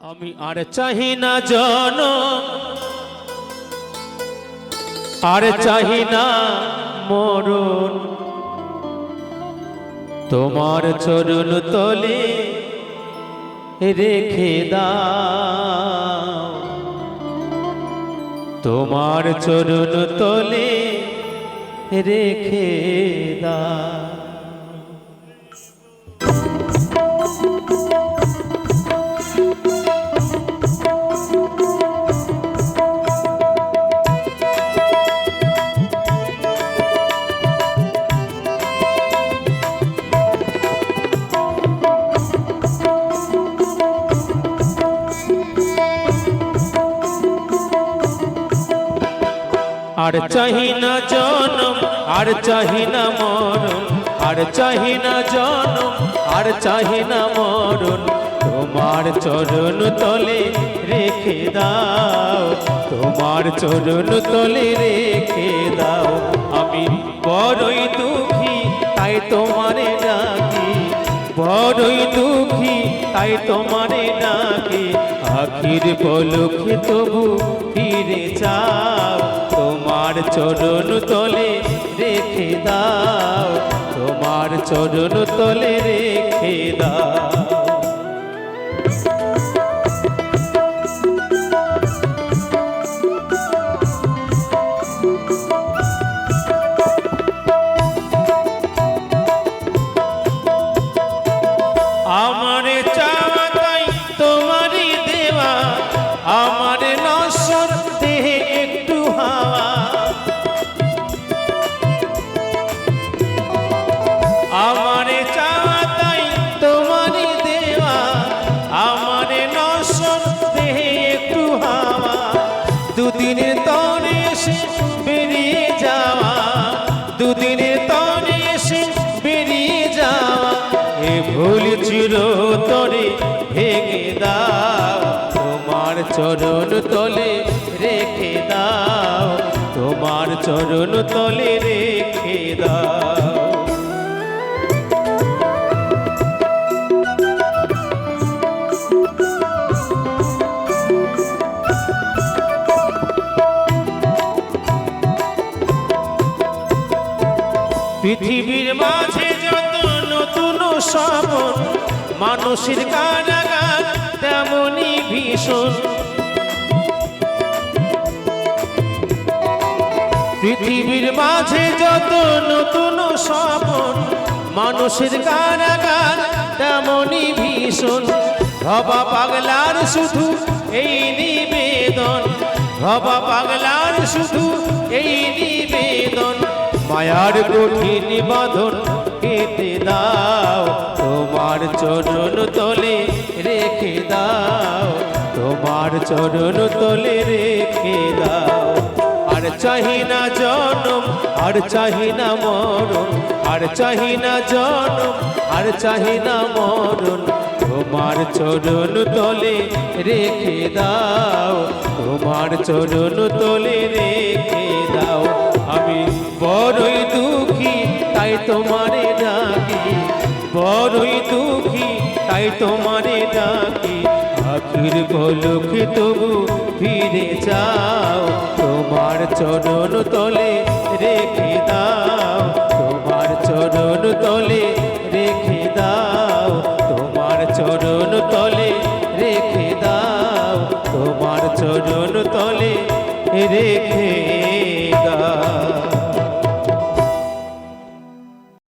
আমি আর চাহি না জন আর চাহি না মরণ। তোমার চরণ তলে রেখে দাও। তোমার চরণ তলে রেখে দাও। আর চাহি না জনম, আর চাহি না মরণ, আর চাহি না জনম, আর চাহি না মরণ। তোমার চরণ তলে রেখে দাও, তোমার চরণ তলে রেখে দাও। আমি বড়ই দুঃখী, তাই তোমারে ডাকি। বড়ই দুঃখী, তাই তোমারে ডাকি। আখির পলকে তবু ফিরে তোমার চরণ তলে রেখে দাও তোমার চরণ তলে রেখে দাও। ভুল চির তরে ভেঙে দাও। তোমার চরণ তলে রেখে দাও। তোমার চরণ তলে রেখে দাও। পৃথিবীর মাঝে সবন মানুষের কারাগার তেমনই ভীষণ। পৃথিবীর মাঝে যত নতুন সবন মানুষের কারাগার তেমনই ভীষণ। ভবা পাগলার শুধু এই নিবেদন ভবা পাগলার শুধু এই নিবেদন। মায়ার কঠিন বাঁধন কেটে দাও। তোমার চরণ তলে রেখে দাও। তোমার চরণ তলে রেখে দাও। আর চাহি না জনম, আর চাহি না মরণ। আর চাহি না জনম, আর চাহি না মরণ। তোমার চরণ তলে রেখে দাও। তোমার চরণ তলে রেখে দাও। আমি বড়ই দুঃখী, তাই তোমারে বড়ই দুঃখী, তাই তোমারে ডাকি। আখির পলকে তবু ফিরে যাও, তোমার চরণ তলে রেখে দাও, তোমার চরণ তলে রেখে দাও, তোমার চরণ তলে রেখে দাও, তোমার চরণ তলে রেখে